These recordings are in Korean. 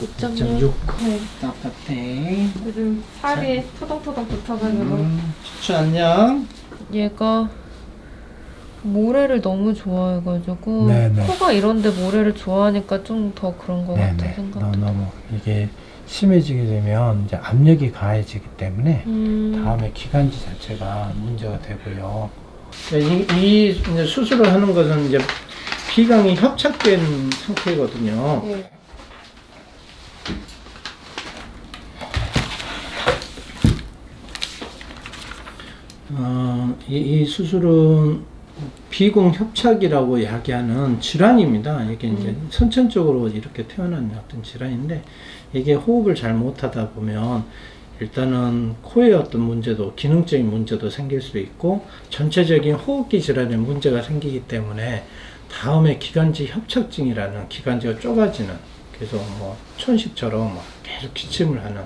2.6 네. 따뜻해. 요즘 살이 토동토동 붙어가지고 음, 추추 안녕. 얘가 모래를 너무 좋아해가지고 네네. 코가 이런데 모래를 좋아하니까 좀 더 그런 것 같아 네네. 생각. 너, 너무 이게 심해지게 되면 이제 압력이 가해지기 때문에 음, 다음에 기관지 자체가 문제가 되고요. 이, 이 이제 수술을 하는 것은 이제 비강이 협착된 상태거든요. 네. 어, 이, 이 수술은 비공 협착이라고 이야기하는 질환입니다. 이게 이제 음. 선천적으로 이렇게 태어난 어떤 질환인데 이게 호흡을 잘 못하다 보면 일단은 코의 어떤 문제도 기능적인 문제도 생길 수 있고 전체적인 호흡기 질환에 문제가 생기기 때문에 다음에 기관지 협착증이라는 기관지가 좁아지는 그래서 뭐 천식처럼 막 계속 기침을 하는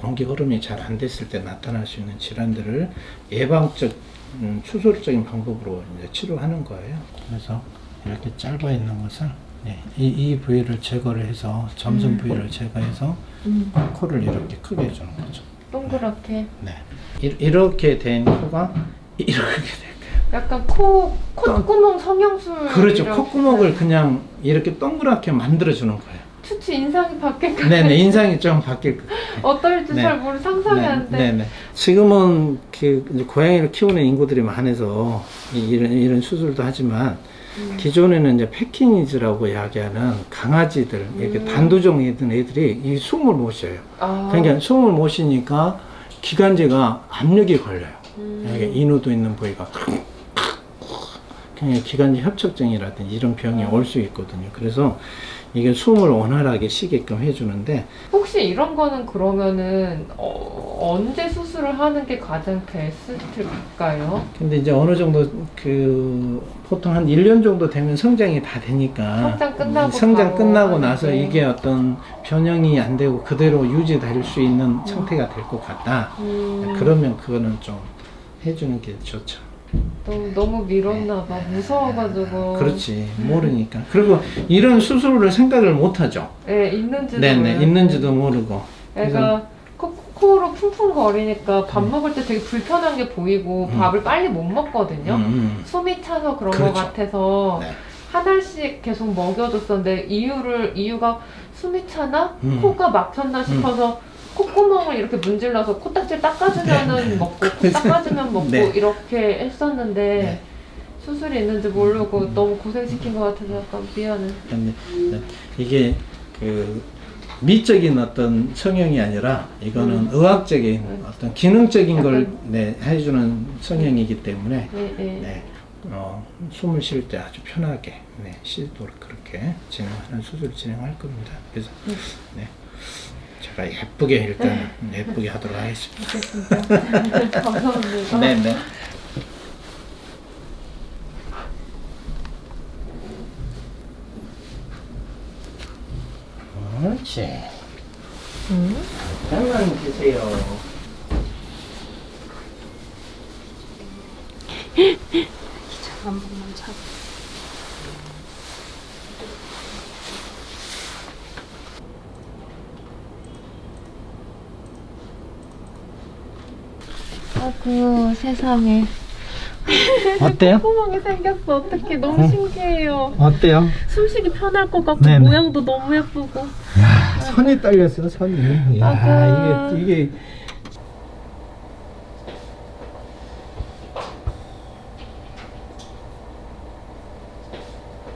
공기 흐름이 잘 안 됐을 때 나타날 수 있는 질환들을 예방적 음, 추솔적인 방법으로 이제 치료하는 거예요. 그래서 이렇게 짧아 있는 것을 네, 이, 이 부위를 제거를 해서 점선 음. 부위를 제거해서 음, 코를 이렇게 크게 해주는 거죠. 동그랗게 네. 이, 이렇게 된 코가 이렇게 될 거예요. 약간 코 콧구멍 성형술 그렇죠. 콧구멍을 그냥 이렇게 동그랗게 만들어주는 거예요. 추추 인상이 바뀔까 네네, 인상이 좀 바뀔. 어떨지 네. 잘 모르 상상이 안 돼. 네, 네. 지금은 그 이제 고양이를 키우는 인구들이 많아서 이- 이런 이런 수술도 하지만 음. 기존에는 이제 패키니즈라고 이야기하는 강아지들 이렇게 음. 단두종이 있던 애들이 이 숨을 못 쉬어요. 아, 그러니까 숨을 못 쉬니까 기관지가 압력이 걸려요. 음. 이게 인후도 있는 부위가 그냥 기관지 협착증이라든지 이런 병이 올 수 있거든요. 그래서 이게 숨을 원활하게 쉬게끔 해주는데 혹시 이런 거는 그러면은 어, 언제 수술을 하는 게 가장 베스트일까요? 근데 이제 어느 정도 그 보통 한 1년 정도 되면 성장이 다 되니까 성장 끝나고 성장 끝나고 나서 게. 이게 어떤 변형이 안 되고 그대로 유지될 수 있는 상태가 될 것 같다. 음, 그러면 그거는 좀 해주는 게 좋죠. 너무, 너무 밀었나 봐 무서워가지고 그렇지 모르니까 그리고 이런 수술을 생각을 못 하죠. 네 있는지도 네네 몰라요. 있는지도 모르고 애가 코, 코로 쿵쿵 거리니까 밥 음. 먹을 때 되게 불편한 게 보이고 음. 밥을 빨리 못 먹거든요 음, 음. 숨이 차서 그런 그렇죠. 것 같아서 네. 한 알씩 계속 먹여줬었는데 이유를 이유가 숨이 차나 음. 코가 막혔나 싶어서 콧구멍을 이렇게 문질러서 코딱지 닦아주면은 먹고 코 닦아주면 먹고 네. 이렇게 했었는데 네. 수술이 있는지 모르고 너무 고생시킨 것 같아서 약간 미안해. 근데 네. 이게 그 미적인 어떤 성형이 아니라 이거는 음. 의학적인 음. 어떤 기능적인 걸 약간- 네, 해주는 성형이기 때문에 네, 네. 네, 어, 숨을 쉴 때 아주 편하게 네, 쉬도록 그렇게 진행하는 수술 진행할 겁니다. 그래서 음. 네, 제가 예쁘게 일단 예쁘게 하도록 하겠습니다. 알겠습니다. 감사합니다. 네, 네. 옳지. 음? 잠깐만 계세요. 한 번만 차. 아그 세상에 어때요? 구멍이 생겼어. 어떻게 너무 응? 신기해요. 어때요? 숨쉬기 편할 것 같고 네네. 모양도 너무 예쁘고. 야, 손이 떨렸어, 손이. 야, 아가. 이게, 이게